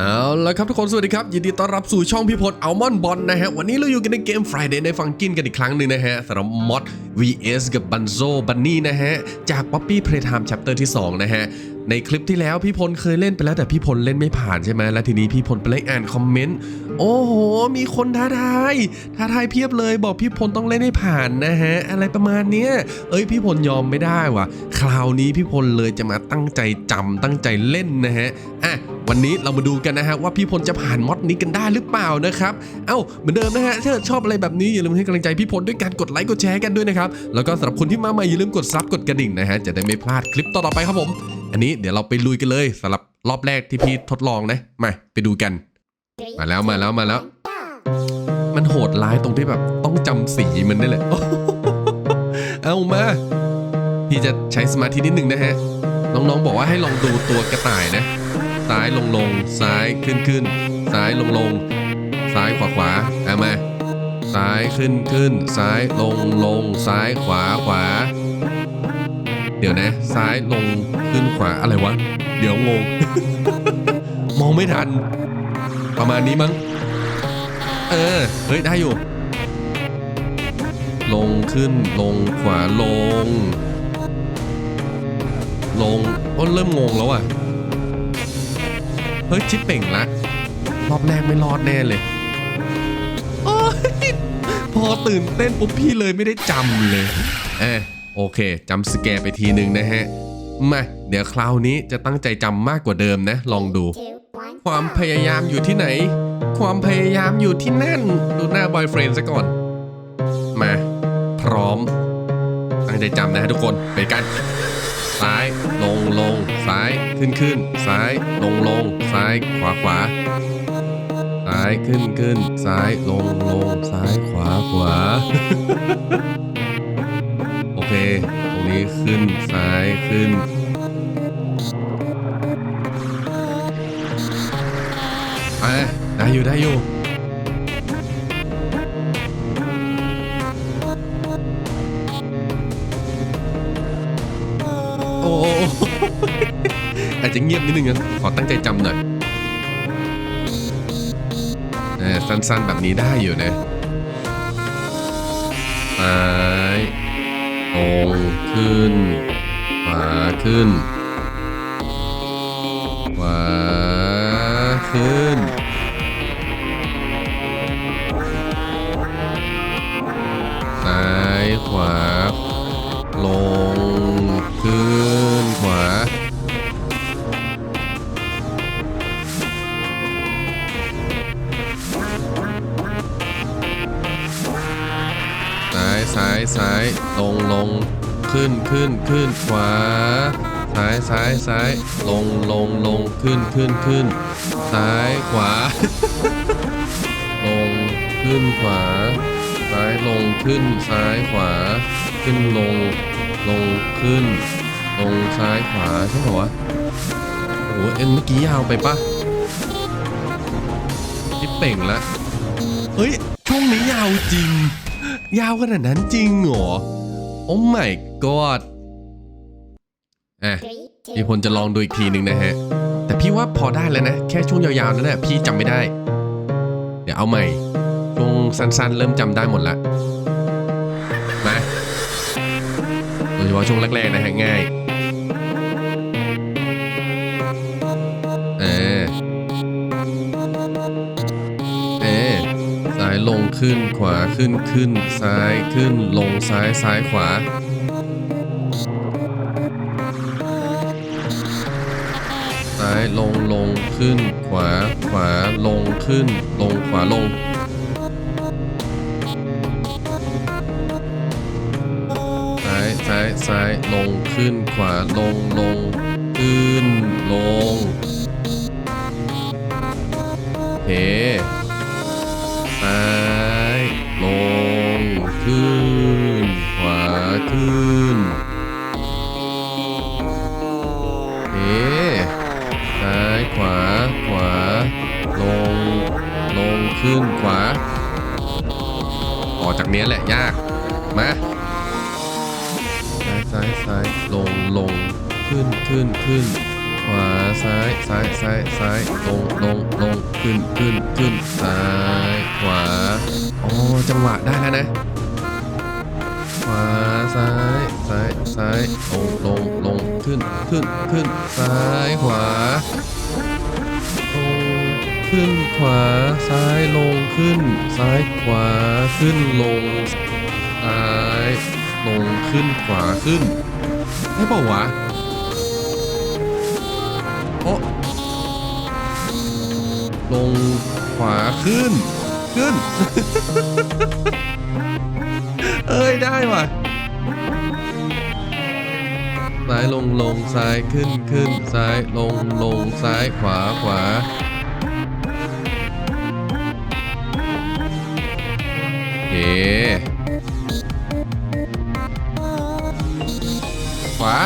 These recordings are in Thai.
เอาละครับทุกคนสวัสดีครับ ยินดีต้อนรับสู่ช่องพี่พลอัลมอนบอลนะฮะ วันนี้เราอยู่กันในเกม Friday ในฟังกินกันอีกครั้งหนึ่งนะฮะสำหรับมอด vs กับบันโซบันนี่นะฮะ จาก Poppy Playtime Chapter ที่ 2 นะฮะ ในคลิปที่แล้วพี่พลเคยเล่นไปแล้วแต่พี่พลเล่นไม่ผ่านใช่ไหมแล้วทีนี้พี่พลไปเล่อ่านคอมเมนต์ โอ้โห มีคนท้าทาย ท้าทายเพียบเลยบอกพี่พลต้องเล่นให้ผ่านนะฮะ อะไรประมาณเนี้ย เอ้ยพี่พลยอมไม่ได้ว่ะ คราวนี้พี่พลเลยจะมาตั้งใจจำตั้งใจเล่นนะฮะ อะวันนี้เรามาดูกันนะฮะว่าพี่พลจะผ่านมอดนี้กันได้หรือเปล่านะครับ เอ้าเหมือนเดิมนะฮะถ้าชอบอะไรแบบนี้อย่าลืมให้กำลังใจพี่พลด้วยการกดไลค์กดแชร์กันด้วยนะครับ แล้วก็สำหรับคนที่มาใหม่อย่าลืมกดซับกดกระดิ่งนะฮะจะได้ไม่พลาดคลิปต่อๆไปครับผม อันนี้เดี๋ยวเราไปลุยกันเลยสำหรับรอบแรกที่พี่ทดลองนะ มาไปดูกัน มาแล้วมาแล้วมาแล้ว มันโหดร้ายตรงที่แบบต้องจำสีมันนี่แหละเอามา พี่จะใช้สมาธินิดนึงนะฮะ น้องๆบอกว่าให้ลองดูตัวกระต่ายนะ ซ้ายลงลง ซ้ายขึ้นขึ้น ซ้ายลงลง ซ้ายขวาขวาเอามา ซ้ายขึ้นขึ้น ซ้ายลงลง ซ้ายขวาขวา เดี๋ยวนะ ซ้ายลงขึ้นขวาอะไรวะ เดี๋ยวงง มองไม่ทัน ประมาณนี้มั้ง เออ เฮ้ย ได้อยู่ ลงขึ้นลงขวาลง ลงก็เริ่มงงแล้วอะ เฮ้ย ชิปเป่งละ รอบแรกไม่รอดแน่เลยโอ๊ยพอตื่นเต้นปุ๊บพี่เลยไม่ได้จำเลยเออโอเคจำสแกร์ไปทีนึงนะฮะ มา เดี๋ยวคราวนี้จะตั้งใจจำมากกว่าเดิมนะ ลองดู ความพยายามอยู่ที่ไหน ความพยายามอยู่ที่นั่น ดูหน้าบอยเฟรนด์ซะก่อน มา พร้อม ตั้งใจจำนะฮะทุกคนไปกัน ซ้าย ลงลงซ้าย ขึ้นขึ้นซ้าย ลงลงซ้าย ขวาขวาซ้ายขึ้นขึ้นซ้าย ลงลงซ้ายขวาขวา โอเค ตรงนี้ขึ้นซ้ายขึ้น ได้อยู่ได้อยู่โอ้โหอาจจะเงียบนิดนึงนะขอตั้งใจจำหน่อยเออสั้นๆแบบนี้ได้อยู่นะซ้ายตรงขึ้น ขวาขึ้น ขวาขึ้นายลงลงขึ้นขึ้นขึ้นขวา ซ้ายซ้ายซ้ายลงลงลงขึ้นขึ้นขึ้นซ้ายขวา ลงขึ้นขวา ซ้ายลงขึ้นซ้ายขวา ขึ้นลงลงขึ้น ลงซ้ายขวาใช่ไหมวะโอ้โหเอ็นเมื่อกี้ยาวไปปะนี่เป่งละเฮ้ยช่วงนี้ยาวจริง ยาวขนาดนั้นจริงเหรอ โอ้ my god อะพี่พลจะลองดูอีกทีหนึ่งนะฮะ แต่พี่ว่าพอได้แล้วนะ แค่ช่วงยาวๆนั่นแหละพี่จำไม่ได้ เดี๋ยวเอาใหม่ ช่วงสั้นๆ เริ่มจำได้หมดละ มาโดยเฉพาะช่วงแรกๆนะฮะง่ายเออเออซ้าย ลงขึ้นขวาขึ้นขึ้น ซ้ายขึ้นลงซ้ายซ้ายขวา ซ้ายลงลงขึ้น ขวาขวาลงขึ้น ลงขวาลงซ้ายซ้ายซ้ายลงขึ้นขวาลงลงขึ้น ขึ้นขวา ออกจากเนี้ยแหละยาก มาซ้ายซ้ายซ้ายลงลงขึ้นขึ้นขึ้นขวาซ้ายซ้ายซ้ายซ้ายลงลงขึ้นขึ้นขึ้นซ้ายขวาอ๋อจังหวะได้แล้วนะ ขวาซ้ายซ้ายซ้ายลงลงลงขึ้นขึ้นขึ้นซ้ายขวาลงขึ้น ขวา ซ้ายลงขึ้น ซ้ายขวาขึ้นลง ซ้ายลงขึ้นขวาขึ้นได้เปล่าวะโอะลงขวาขึ้น ขึ้น เอ้ยได้ว่ะซ้ายลงลงซ้ายขึ้นขึ้นซ้ายลงลงซ้ายขวาขวา ขวา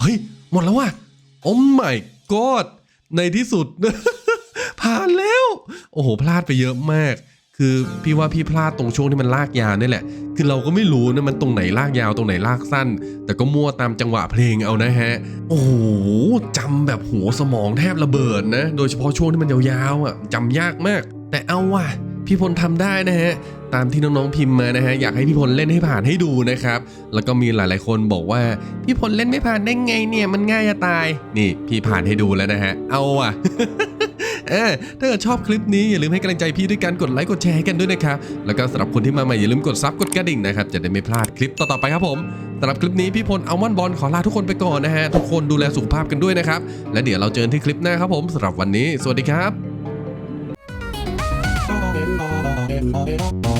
เฮ้ย หมดแล้วว่ะ โอ้ my god ในที่สุด ผ่านแล้ว โอ้โห พลาดไปเยอะมาก คือพี่ว่าพี่พลาดตรงช่วงที่มันลากยาวนี่แหละ คือเราก็ไม่รู้นะมันตรงไหนลากยาวตรงไหนลากสั้น แต่ก็มั่วตามจังหวะเพลงเอานะฮะ โอ้โหจำแบบหัวสมองแทบระเบิดนะ โดยเฉพาะช่วงที่มันยาวๆอะจำยากมาก แต่เอาว่ะ พี่พลทำได้นะฮะตามที่น้องๆพิมพ์มานะฮะอยากให้พี่พลเล่นให้ผ่านให้ดูนะครับ แล้วก็มีหลายๆคนบอกว่าพี่พลเล่นไม่ผ่านได้ไงเนี่ยมันง่ายจะตาย นี่พี่ผ่านให้ดูแล้วนะฮะเอาว่ะเออถ้าเกิดชอบคลิปนี้อย่าลืมให้กำลังใจพี่ด้วยการกดไลค์กดแชร์ให้กันด้วยนะครับ แล้วก็สำหรับคนที่มาใหม่อย่าลืมกดซับกดกระดิ่งนะครับจะได้ไม่พลาดคลิปต่อๆไปครับผมสำหรับคลิปนี้พี่พลเอัลมอนบอลขอลาทุกคนไปก่อนนะฮะทุกคนดูแลสุขภาพกันด้วยนะครับ และเดี๋ยวเราเจอกันที่คลิปหน้าครับผมสำหรับวันนี้ สวัสดีครับ Bye.